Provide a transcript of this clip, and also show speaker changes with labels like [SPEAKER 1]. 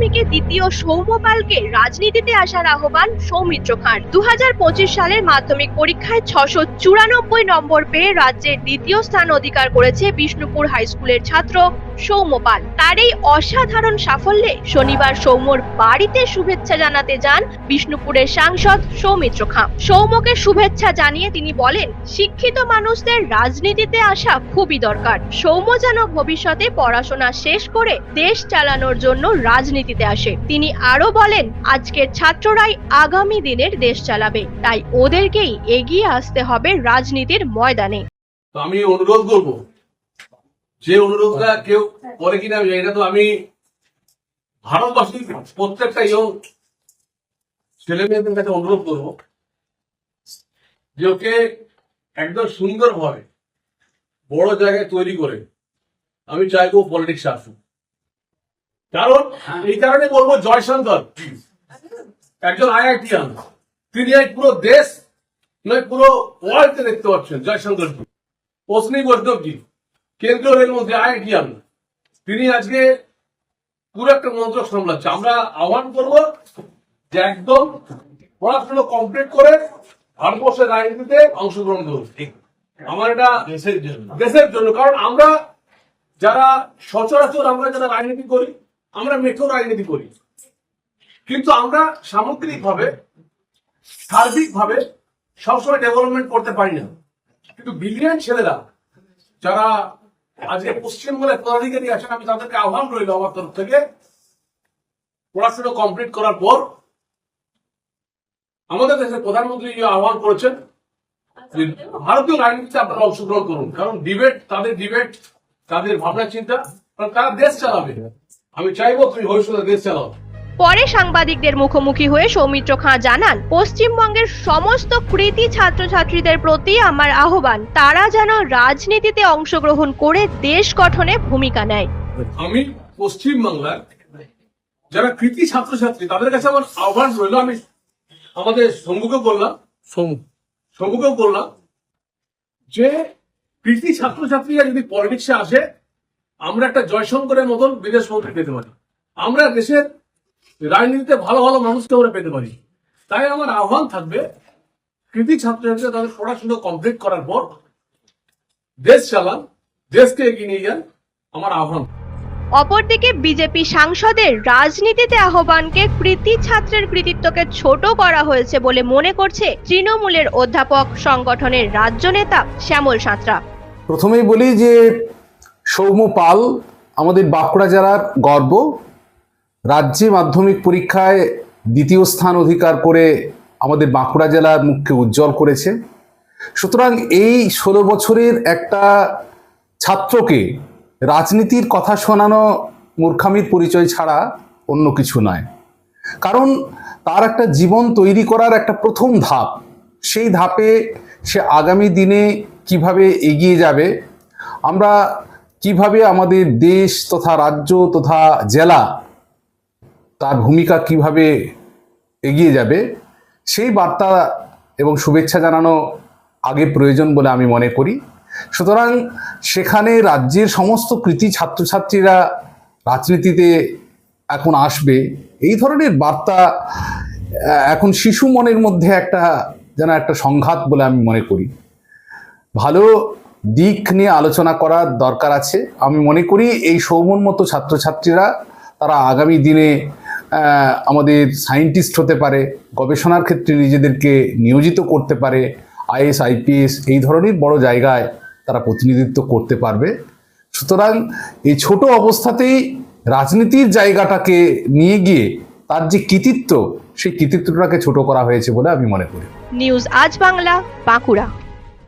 [SPEAKER 1] মাধ্যমিকে দ্বিতীয় সৌম্যপালকে রাজনীতিতে আসার আহ্বান সৌমিত্র খান। দু সালের মাধ্যমিক পরীক্ষায় ছশো চুরানব্বই নম্বর পেয়ে রাজ্যের দ্বিতীয় স্থান অধিকার করেছে বিষ্ণুপুর হাই স্কুলের ছাত্র সৌম্যপাল। তার এই অসাধারণ সাফল্যে শনিবার সৌম্যর বাড়িতে শুভেচ্ছা জানাতে যান বিষ্ণুপুরের সাংসদ সৌমিত্র খাঁ সৌম্যকে শুভেচ্ছা জানিয়ে তিনি বলেন, শিক্ষিত মানুষদের রাজনীতিতে আসা খুবই দরকার। সৌম্য যেন ভবিষ্যতে পড়াশোনা শেষ করে দেশ চালানোর জন্য রাজনীতিতে আসে। তিনি আরও বলেন, আজকের ছাত্ররাই আগামী দিনের দেশ চালাবে। তাই ওদেরকেই এগিয়ে আসতে হবে রাজনীতির ময়দানে।
[SPEAKER 2] তো আমি অনুরোধ করব, যে অনুরোধটা কেউ করে কিনা না, তো আমি ভারতবাসীর প্রত্যেকটা ইয়ং ছেলে মেয়েদের কাছে অনুরোধ করব, যে ওকে একদম সুন্দরভাবে বড় জায়গায় তৈরি করে, আমি চাইব পলিটিক্স আসুক। কারণ এই কারণে বলব জয়শঙ্কর একজন আইআইটিয়ান। তিনি এই পুরো দেশ নয় পুরো ওয়ার্ল্ডকে দেখতে পাচ্ছেন জয়শঙ্কর জি অশ্বিনী বৈষ্ণবজি কেন্দ্রীয় রেলমন্ত্রী আইআইটিয়ান। তিনি আজকে পুরো একটা মন্ত্রক সামলাচ্ছে। আমরা আহ্বান করব যে একদম পড়াশোনা কমপ্লিট করে ভারতবর্ষের রাজনীতিতে অংশগ্রহণ করুন। আমার এটা
[SPEAKER 3] দেশের জন্য।
[SPEAKER 2] দেশের জন্য। কারণ আমরা যারা সচরাচর আমরা যারা রাজনীতি করি আমরা মেঠো রাজনীতি করি। কিন্তু আমরা সামগ্রিকভাবে, সার্বিকভাবে সবসময় ডেভেলপমেন্ট করতে পারি না। কিন্তু বিলিয়ন ছেলেরা, যারা আজকে পশ্চিমবঙ্গের পদাধিকারী আছেন, আমি তাদেরকে আহ্বান রইল আমার তরফ থেকে। পড়াশোনা কমপ্লিট করার পর আমাদের দেশের প্রধানমন্ত্রী যে আহ্বান করেছেন ভারতীয় রাজনীতিতে আপনারা অংশগ্রহণ করুন। কারণ ডিবেট তাদের ডিবেট তাদের ভাবনা চিন্তা তারা দেশ চালাবে। আমি চাইব তুমি ভবিষ্যতে দেশ চালাও।
[SPEAKER 1] পরে সাংবাদিকদের মুখোমুখি হয়ে সৌমিত্র খাঁ জানান পশ্চিমবঙ্গের সমস্ত কৃতি ছাত্রছাত্রীদের প্রতি আমার আহ্বান তারা যেন রাজনীতিতে অংশগ্রহণ করে দেশ গঠনে ভূমিকা নেয়।
[SPEAKER 2] আমি পশ্চিম বাংলার যারা কৃতি ছাত্রছাত্রী তাদের কাছে আমার আহ্বান রইল। আমি আমাদের শম্ভুকে বললাম শম্ভুকেও বললাম যে কৃতি ছাত্রছাত্রীরা যদি পলিটিক্সে আসে আমরা একটা জয়শঙ্করের মতন বিদেশ মন্ত্রী পেতে পারি। আমরা দেশের রাজনীতিতে ভালো ভালো মানুষকে আমরা পেতে পারি। তাই আমার আহ্বান থাকবে কৃতি ছাত্রছাত্রীরা তাদের পড়াশোনা কমপ্লিট করার পর দেশ চালান দেশকে এগিয়ে নিয়ে যান আমার আহ্বান।
[SPEAKER 1] অপরদিকে বিজেপি সাংসদের রাজনীতিতে আহ্বানকে কৃতি ছাত্রের কৃতিত্বকে ছোট করা হয়েছে বলে মনে করছে তৃণমূলের অধ্যাপক সংগঠনের রাজ্য নেতা শ্যামল সাঁতরা।
[SPEAKER 4] প্রথমেই বলি যে সৌম্য পাল, আমাদের বাঁকুড়া জেলার গর্ব, রাজ্যে মাধ্যমিক পরীক্ষায় দ্বিতীয় স্থান অধিকার করে আমাদের বাঁকুড়া জেলার মুখকে উজ্জ্বল করেছে। সুতরাং এই ষোলো বছরের একটা ছাত্রকে রাজনীতির কথা শোনানো মূর্খামির পরিচয় ছাড়া অন্য কিছু নয়। কারণ তার একটা জীবন তৈরি করার একটা প্রথম ধাপ, সেই ধাপে সে আগামী দিনে কীভাবে এগিয়ে যাবে, আমরা কীভাবে আমাদের দেশ তথা রাজ্য তথা জেলা তার ভূমিকা কীভাবে এগিয়ে যাবে, সেই বার্তা এবং শুভেচ্ছা জানানো আগে প্রয়োজন বলে আমি মনে করি। সুতরাং সেখানে রাজ্যের সমস্ত কৃতি ছাত্রছাত্রীরা রাজনীতিতে এখন আসবে। এই ধরনের বার্তা এখন শিশু মনের মধ্যে একটা যেন একটা সংঘাত বলে আমি মনে করি। ভালো দিক নিয়ে আলোচনা করার দরকার আছে। আমি মনে করি এই সৌমন মতো ছাত্রছাত্রীরা, তারা আগামী দিনে আমাদের সায়েন্টিস্ট হতে পারে, গবেষণার ক্ষেত্রে নিজেদেরকে নিয়োজিত করতে পারে, আইএস, আইপিএস এই ধরনের বড় জায়গায় তারা প্রতিনিধিত্ব করতে পারবে। সুতরাং এই ছোট অবস্থাতেই রাজনীতির জায়গাটাকে নিয়ে গিয়ে তার যে কৃতিত্ব, সেই কৃতিত্বটাকে ছোট করা হয়েছে বলে আমি মনে করি।
[SPEAKER 1] নিউজ আজ বাংলা, বাঁকুড়া।